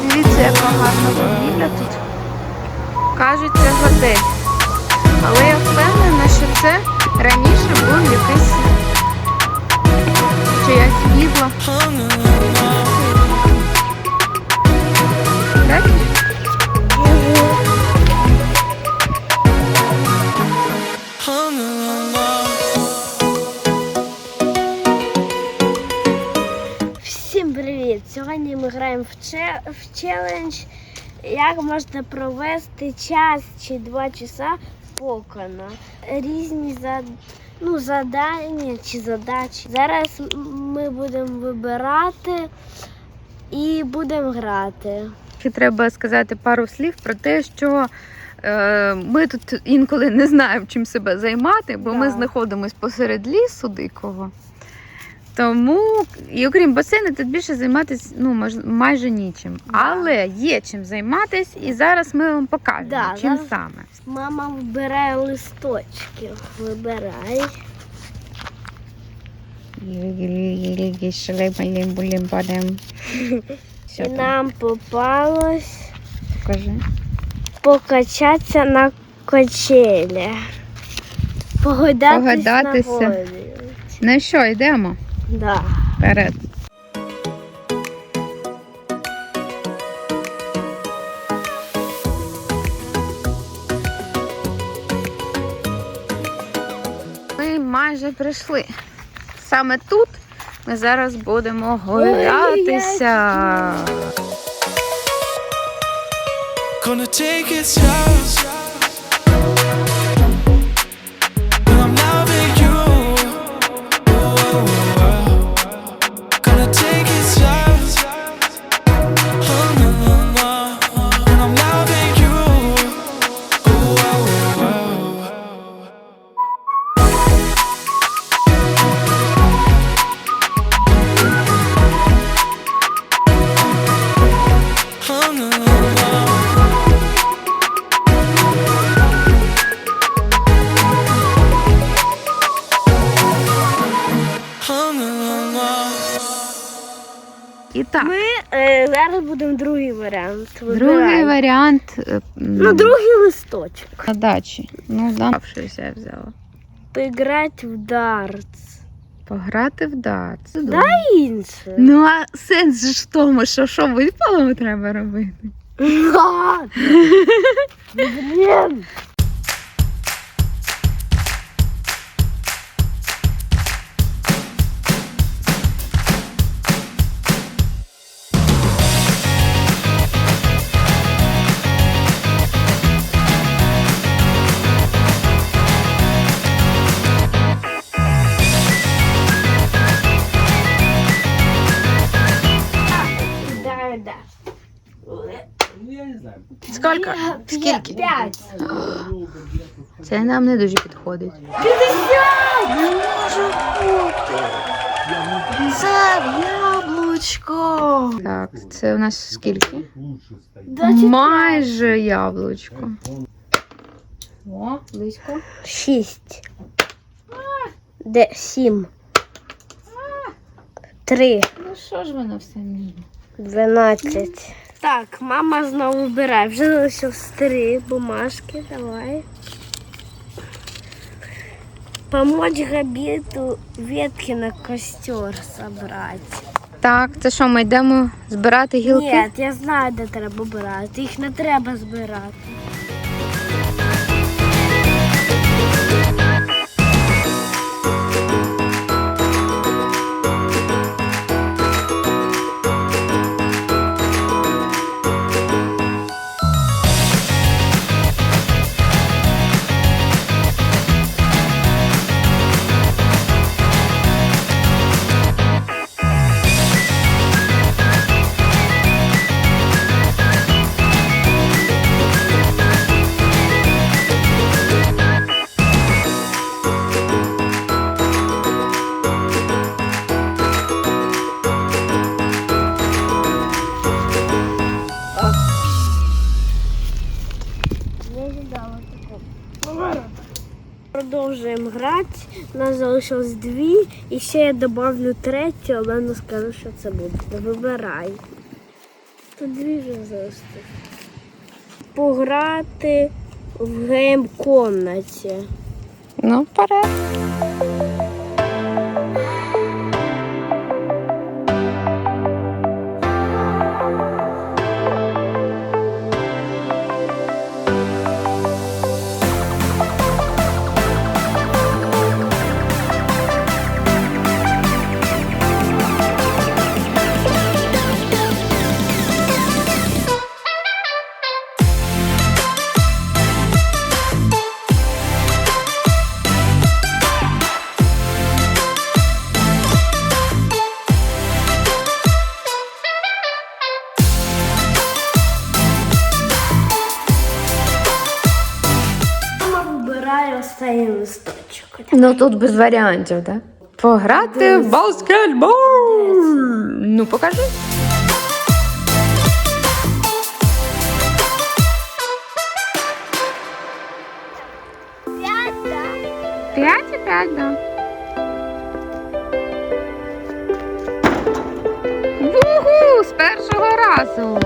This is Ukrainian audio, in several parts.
Дивіться, яка гарна будівля тут. Кажуть, це готель. Але я впевнена, що це раніше був якийсь чиясь відло. В, челендж, як можна провести час чи два часа покона. Різні зад... ну, задання чи задачі. Зараз ми будемо вибирати і будемо грати. Треба сказати пару слів про те, що е, ми тут інколи не знаємо, чим себе займати, бо ми Да. знаходимося посеред лісу дикого. Тому, і окрім басейну, тут більше займатися ну, майже нічим. Да. Але є чим займатися, і зараз ми вам покажемо, Да, чим зараз- саме. Мама вибирає листочки. Вибирай. І нам попалось Покажи. покачатися на качелі. Погойдатись Погойдатися. на. Ну що, йдемо Да. вперед. Ми майже прийшли. Саме тут ми зараз будемо гулятися. Gonna take it slow. І так, Ми е, зараз будемо другий варіант. другий варіант е, м, Ну, другий листочок. на дачі. Ну, да, щось я взяла. Поіграти в дартс. Пограти в дартс. Да інше. Ну, а сенс же ж в тому, що що випалом треба робити. Ладно. Блін. Да. Скільки? Скільки? П'ять. Це нам не дуже підходить. Не може бути. Це яблучко. Так, це у нас скільки? Майже яблучко. О, близько. Шість. Де сім. Три. Ну що ж воно все мені? Дванадцять. Так, мама знову вбирає. Вже залишилось три бумажки. Давай. Помочь Габіту ветки на костер забрати. Так, це що, ми йдемо збирати гілки? Ні, я знаю, де треба брати. Їх не треба збирати. Продовжуємо грати. У нас залишилось дві. І ще я додавлю третю, але не скажу, що це буде. Вибирай. Тут дві вже залишилось. пограти в гейм-комнаті. Ну, вперед. Ну тут без варіантів, так? Да? Пограти в баскетбол. Ну, покажи. П'ять і п'ять, да. Вуху! З першого разу,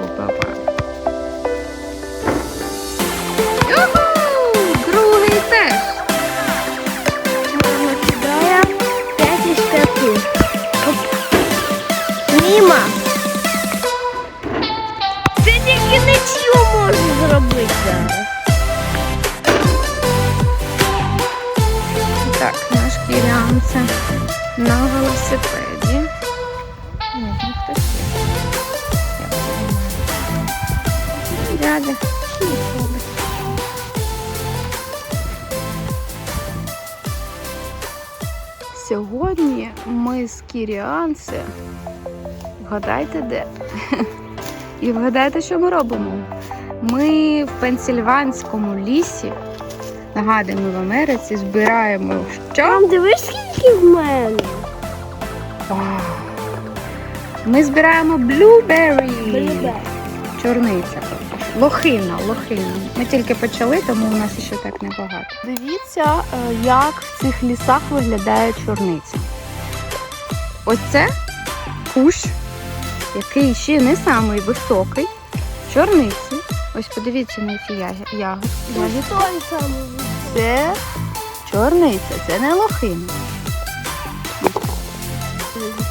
зробити. Так, наш кірянце на велосипеді. Ні, ну хтось. Дядя. Сьогодні ми з Кіріанце. Вгадайте де? І вгадайте, що ми робимо. Ми в пенсільванському лісі. Нагадуємо, в Америці збираємо що? Там дивись, скільки в мене. Вау. Ми збираємо blueberry. Блюбе. Чорниця. Лохина, лохина. Ми тільки почали, тому у нас ще так небагато. Дивіться, е, як в цих лісах виглядає чорниця. Ось це кущ, який ще не самий високий. Чорниці. Ось подивіться на ці яги- ягод. ягід. Той самий. Це чорниця, це не лохина.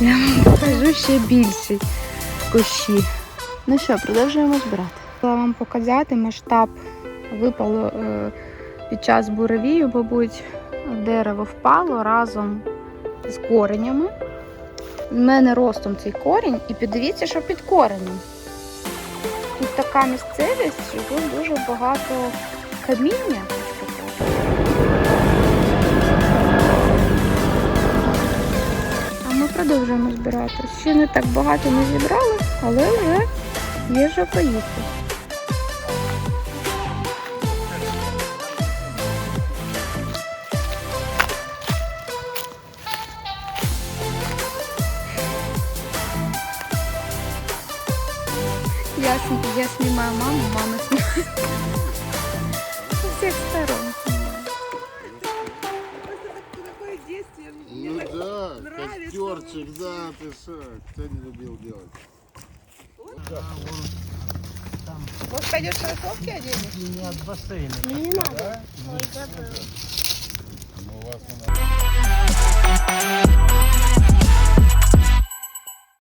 Я вам покажу ще більші кущі. Ну що, продовжуємо збирати. Хотіла вам показати масштаб випало е, під час буревію, мабуть, дерево впало разом з коренями. У мене ростом цей корінь, і подивіться, що під коренем. Тут така місцевість, що тут дуже багато каміння. А ми продовжуємо збирати. Ще не так багато ми зібрали, але вже є вже поїсти. Я, я снимаю маму, мама снимает. Со всех сторон. Ну да, костерчик, да, ты что, кто не любил делать? Может, пойдешь кроссовки оденешь? Не от бассейна. Не треба. Ну, у вас на